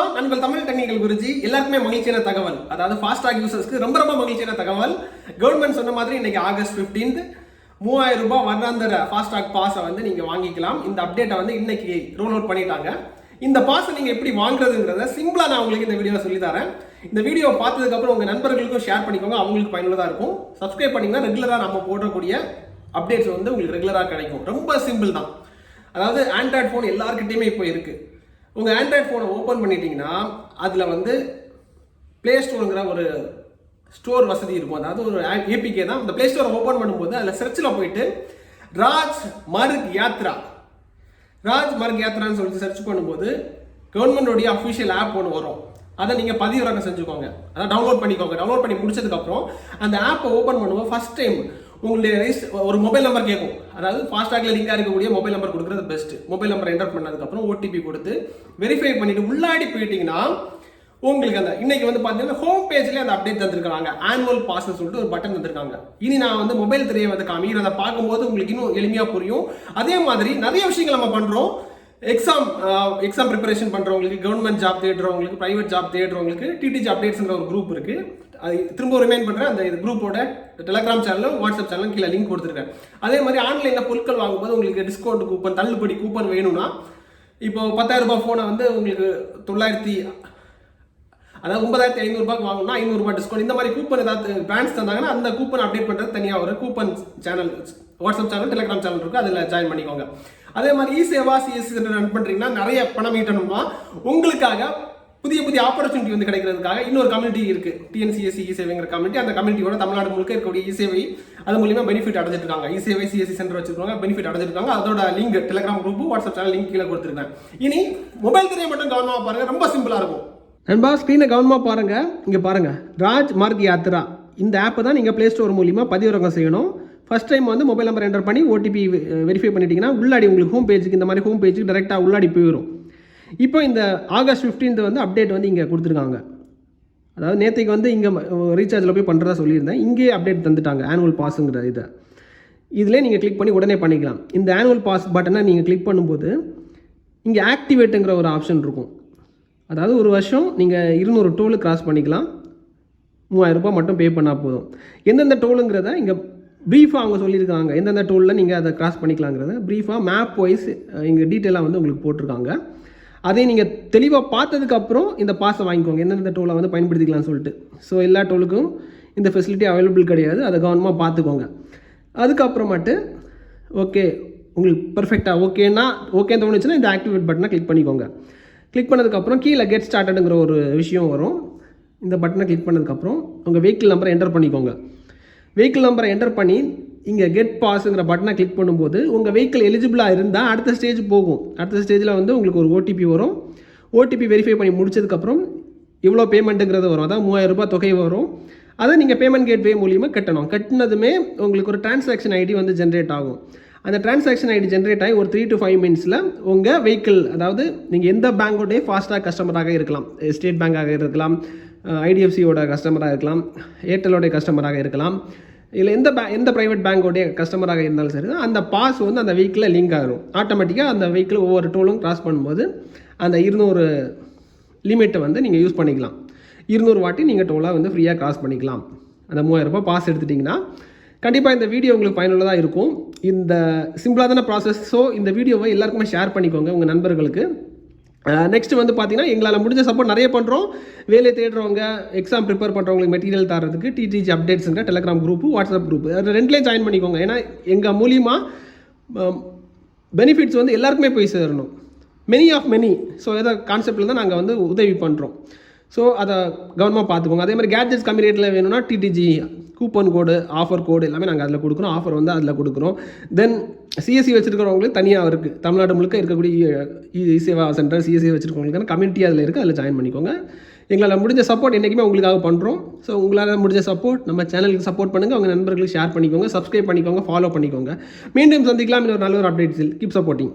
வணக்கம் நண்பன் தமிழ் டெக்னிக்கல் குருஜி. எல்லாருக்குமே மகிழ்ச்சியான தகவல். அதாவது ஃபாஸ்டாக் யூசர்ஸ்க்கு ரொம்ப ரொம்ப மகிழ்ச்சியான தகவல். கவர்மெண்ட் சொன்ன மாதிரி இன்னைக்கு ஆகஸ்ட் 15th மூவாயிரம் ரூபாய் வருடாந்திர ஃபாஸ்டாக் பாஸை வந்து நீங்கள் வாங்கிக்கலாம். இந்த அப்டேட்டை வந்து இன்னைக்கு ரோல் அவுட் பண்ணிட்டாங்க. இந்த பாஸை நீங்கள் எப்படி வாங்குறதுங்கிறத சிம்பிளாக நான் உங்களுக்கு இந்த வீடியோவில் சொல்லித்தரேன் இந்த வீடியோ பார்த்ததுக்கப்புறம் உங்கள் நண்பர்களுக்கும் ஷேர் பண்ணிக்கோங்க. அவங்களுக்கு பயனுள்ளதாக இருக்கும். சப்ஸ்கிரைப் பண்ணிங்கன்னா ரெகுலராக நம்ம போடக்கூடிய அப்டேட்ஸ் வந்து உங்களுக்கு ரெகுலராக கிடைக்கும். ரொம்ப சிம்பிள் தான். அதாவது ஆண்ட்ராய்ட் ஃபோன் எல்லாருக்கிட்டையுமே இப்போ இருக்குது உங்கள் ஆண்ட்ராய்ட் ஃபோனை ஓப்பன் பண்ணிட்டீங்கன்னா அதில் வந்து ப்ளே ஸ்டோருங்கிற ஒரு ஸ்டோர் வசதி இருக்கும். அதாவது ஒரு ஏபிகே தான். அந்த ப்ளே ஸ்டோரை ஓப்பன் பண்ணும்போது அதில் சர்ச்சில் போயிட்டு ராஜ் மர்க் யாத்ரா. ராஜ் மர்க் யாத்ரான்னு சொல்லிட்டு சர்ச் பண்ணும்போது கவர்மெண்டோடைய அஃபிஷியல் ஆப் ஒன்று வரும். அதை நீங்கள் பதிவிறக்கம் செஞ்சுக்கோங்க. அதை டவுன்லோட் பண்ணிக்கோங்க. டவுன்லோட் பண்ணி முடிச்சதுக்கப்புறம் அந்த ஆப்பை ஓப்பன் பண்ணும்போது ஃபர்ஸ்ட் டைம் உங்களுடைய ஒரு மொபைல் நம்பர் கேட்கும். அதாவது ஃபாஸ்டாகில் லிங்காக இருக்கக்கூடிய மொபைல் நம்பர் கொடுக்குறது பெஸ்ட் மொபைல் நம்பர் என்டர் பண்ணதுக்கப்புறம் ஓடிபி கொடுத்து வெரிஃபை பண்ணிட்டு உள்ளாடி போயிட்டீங்கன்னா உங்களுக்கு அந்த இன்னைக்கு வந்து பார்த்தீங்கன்னா ஹோம் பேஜ்லேயே அந்த அப்டேட் தந்திருக்காங்க ஆனுவல் பாஸ்னு சொல்லிட்டு ஒரு பட்டன் தந்திருக்காங்க. இனி நான் வந்து மொபைல் திரையை வந்து காமிக்கிறேன். அதை பார்க்கும்போது உங்களுக்கு இன்னும் எளிமையாக புரியும். அதே மாதிரி நிறைய விஷயங்கள் நம்ம பண்ணுறோம் எக்ஸாம் எக்ஸாம் ப்ரிப்பரேஷன் பண்ணுறவங்களுக்கு கவர்மெண்ட் ஜாப் தேடுறவங்களுக்கு ப்ரைவேட் ஜாப் தேடுறவங்களுக்கு டிடிஜி அப்டேட்ஸ்ங்கிற ஒரு குரூப் இருக்குது அது திரும்ப ரிமைண்ட் பண்ணுறேன் அந்த குரூப்போட டெலகிராம் சேனலும் வாட்ஸ்அப் சேனலும் கீழே லிங்க் கொடுத்துருக்கேன். அதே மாதிரி ஆன்லைனில் பொருட்கள் வாங்கும்போது உங்களுக்கு டிஸ்கவுண்ட் கூப்பன் தள்ளுபடி கூப்பன் வேணும்னா இப்போ பத்தாயிரம் ரூபாய் ஃபோனை வந்து உங்களுக்கு தொள்ளாயிரத்தி அதாவது ஒன்பதாயிரத்தி ஐநூறுபாய்க்கு வாங்கணும்னா ஐநூறுரூபா டிஸ்கவுண்ட் இந்த மாதிரி கூப்பன் ஏதாவது பிராண்ட்ஸ் தந்தாங்கன்னா அந்த கூப்பன் அப்டேட் பண்ணுறது தனியாக ஒரு coupon channel WhatsApp channel Telegram channel இருக்குது அதில் ஜாயின் பண்ணிக்கோங்க. அதே மாதிரி e Seva CSC centre run பண்ணுறீங்கன்னா நிறைய பணம் ஈட்டணும்னா உங்களுக்காக புதிய புதிய ஆப்பர்ச்சுனிட்டி வந்து கிடைக்கிறதுக்காக இன்னொரு கம்யூனிட்டி இருக்கு. டிஎன்சிஎஸ்சி இ சேவைங்கிற கம்யூனிட்டி அந்த கம்யூனிட்டியோட தமிழ்நாடு முழுக்க இருக்கக்கூடிய இ சேவை அது மூலியமா பெனிஃபிட் அடைஞ்சிருக்காங்க இசேவை இ சேவை சிஎஸ்சி சென்டர் வச்சிருக்காங்க பெனிஃபிட் அடைஞ்சிருக்காங்க அதோட link Telegram group WhatsApp channel link கீழே கொடுத்துருக்கேன். இனி மொபைல் திரையை மட்டும் கவனமாக பாருங்க. ரொம்ப சிம்பிளா இருக்கும். நண்பா ஸ்க்ரீனை கவனமாக பாருங்க. இங்கே பாருங்க. ராஜ் மார்க் யாத்ரா. இந்த ஆப்பை தான் நீங்கள் ப்ளே ஸ்டோர் மூலியமாக பதிவிறக்கம் செய்யணும். ஃபஸ்ட் டைம் வந்து மொபைல் நம்பர் என்டர் பண்ணி ஓடிபி வெரிஃபை பண்ணிட்டீங்கன்னா உள்ளாடி உங்களுக்கு ஹோம் பேஜுக்கு இந்த மாதிரி ஹோம் பேஜுக்கு டேரெக்டாக உள்ளாடி போயிடும் இப்போ இந்த ஆகஸ்ட் 15th வந்து அப்டேட் வந்து இங்கே கொடுத்துருக்காங்க. அதாவது நேற்றுக்கு வந்து இங்கே ரீசார்ஜில் போய் பண்ணுறதா சொல்லியிருந்தேன். இங்கேயே அப்டேட் தந்துட்டாங்க ஆனுவல் பாஸுங்கிற இதை. இதில் நீங்கள் கிளிக் பண்ணி உடனே பண்ணிக்கலாம். இந்த ஆனுவல் பாஸ் பட்டனை நீங்கள் கிளிக் பண்ணும்போது இங்கே ஆக்டிவேட்டுங்கிற ஒரு ஆப்ஷன் இருக்கும். அதாவது ஒரு வருஷம் நீங்கள் இருநூறு டோலு கிராஸ் பண்ணிக்கலாம். மூவாயிரம் ரூபாய் மட்டும் பே பண்ணால் போதும். எந்தெந்த டோலுங்கிறத இங்கே ப்ரீஃபாக அவங்க சொல்லியிருக்காங்க. எந்தெந்த டோலில் நீங்கள் அதை கிராஸ் பண்ணிக்கலாங்கிறத ப்ரீஃபாக மேப் வைஸ் இங்கே டீட்டெயிலாக வந்து உங்களுக்கு போட்டிருக்காங்க. அதை நீங்கள் தெளிவாக பார்த்ததுக்கப்புறம் இந்த பாஸை வாங்கிக்கோங்க. எந்தெந்த டோலை வந்து பயன்படுத்திக்கலாம்னு சொல்லிட்டு. ஸோ எல்லா டோலுக்கும் இந்த ஃபெசிலிட்டி அவைலபிள் கிடையாது. அதை கவனமாக பார்த்துக்கோங்க. அதுக்கப்புறமாட்டு ஓகே உங்களுக்கு பர்ஃபெக்டாக ஓகேன்னா ஓகேன்னு தோணுச்சுன்னா இந்த ஆக்டிவேட் பட்டனை கிளிக் பண்ணிக்கோங்க. கிளிக் பண்ணதுக்கப்புறம் கீழே கெட் ஸ்டார்டடுங்கிற ஒரு விஷயம் வரும். இந்த பட்டனை கிளிக் பண்ணதுக்கப்புறம் உங்கள் வெஹிக்கிள் நம்பரை என்டர் பண்ணிக்கோங்க. வெஹிக்கிள் நம்பரை என்டர் பண்ணி இங்கே கெட் பாஸுங்கிற பட்டனை கிளிக் பண்ணும்போது உங்கள் வெஹிக்கிள் எலிஜிபிளாக இருந்தால் அடுத்த ஸ்டேஜ் போகும். அடுத்த ஸ்டேஜில் வந்து உங்களுக்கு ஒரு ஓடிபி வரும். ஓடிபி வெரிஃபை பண்ணி முடிச்சதுக்கப்புறம் இவ்வளோ பேமெண்ட்டுங்கிறது வரும். அதான் மூவாயிரம் ரூபாய் தொகை வரும். அதை நீங்கள் பேமெண்ட் கேட்வே மூலியமாக கட்டணும். கட்டினதுமே உங்களுக்கு ஒரு டிரான்சாக்ஷன் ஐடி வந்து ஜென்ரேட் ஆகும். அந்த டிரான்சாக்ஷன் ஐடி ஜென்ரேட் ஆகி ஒரு த்ரீ டு ஃபைவ் மினிட்ஸில் உங்கள் வெஹிக்கிள் அதாவது நீங்கள் எந்த பேங்கோடைய ஃபாஸ்டாக கஸ்டமராக இருக்கலாம். ஸ்டேட் பேங்காக இருக்கலாம். ஐடிஎஃப்சியோட கஸ்டமராக இருக்கலாம். ஏர்டெலோடைய கஸ்டமராக இருக்கலாம். இல்லை எந்த பே எந்த ப்ரைவேட் பேங்கோடைய கஸ்டமராக இருந்தாலும் சரி அந்த பாஸ் வந்து அந்த வெஹிக்கிளில் லிங்க் ஆகிரும். ஆட்டோமேட்டிக்காக அந்த வெஹிக்கிள் ஒவ்வொரு டோலும் கிராஸ் பண்ணும்போது அந்த இருநூறு லிமிட்டை வந்து நீங்கள் யூஸ் பண்ணிக்கலாம். இருநூறு வாட்டி நீங்கள் டோலாக வந்து ஃப்ரீயாக கிராஸ் பண்ணிக்கலாம். அந்த மூவாயிரம் ரூபாய் பாஸ் எடுத்துட்டிங்கன்னா கண்டிப்பாக இந்த வீடியோ உங்களுக்கு பயனுள்ளதாக இருக்கும். இந்த சிம்பிளாக தானே ப்ராசஸ் ஸோ இந்த வீடியோவை எல்லாருக்குமே ஷேர் பண்ணிக்கோங்க உங்கள் நண்பர்களுக்கு. நெக்ஸ்ட் வந்து பார்த்தீங்கன்னா எங்களால் முடிஞ்ச சப்போர்ட் நிறைய பண்ணுறோம் வேலை தேடுறவங்க எக்ஸாம் ப்ரிப்பேர் பண்ணுறவங்களுக்கு மெட்டீரியல் தரதுக்கு டிடிஜி அப்டேட்ஸுங்க டெலகிராம் குரூப்பு வாட்ஸ்அப் குரூப் அது ரெண்டுலேயும் ஜாயின் பண்ணிக்கோங்க. ஏன்னா எங்கள் மூலியமாக பெனிஃபிட்ஸ் வந்து எல்லாருக்குமே போய் சேரணும். மெனி ஆஃப் மெனி ஸோ எதோ கான்செப்டில் தான் நாங்கள் வந்து உதவி பண்ணுறோம் ஸோ அதை கவனமாக பார்த்துக்கோங்க அதே மாதிரி கேட்ஜெட்ஸ் கம்மி ரேட்டில் வேணும்னா TTG coupon code offer code எல்லாமே நாங்கள் அதில் கொடுக்குறோம் ஆஃபர் வந்து அதில் கொடுக்குறோம் தென் சிஎஸ்சி வச்சிருக்கிறவங்களுக்கு தனியாக இருக்குது தமிழ்நாடு முழுக்க இருக்கக்கூடிய இ சேவா சென்டர் சிஎஸ்சி வச்சுருக்கவங்களுக்கான கம்யூனிட்டி அதில் இருக்குது அதில் ஜாயின் பண்ணிக்கோங்க. எங்களால் முடிஞ்ச சப்போர்ட் என்றைக்குமே உங்களுக்காக பண்ணுறோம் ஸோ உங்களால் முடிஞ்ச சப்போர்ட் நம்ம சேனலுக்கு சப்போர்ட் பண்ணுங்கள் உங்கள் நண்பர்களுக்கு ஷேர் பண்ணிக்கோங்க. சப்ஸ்கிரைப் பண்ணிக்கோங்க. ஃபாலோ பண்ணிக்கோங்க. மீண்டும் சந்திக்கலாம். இன்னொரு நல்ல ஒரு அப்டேட்ஸில் கீப் சப்போர்ட்டிங்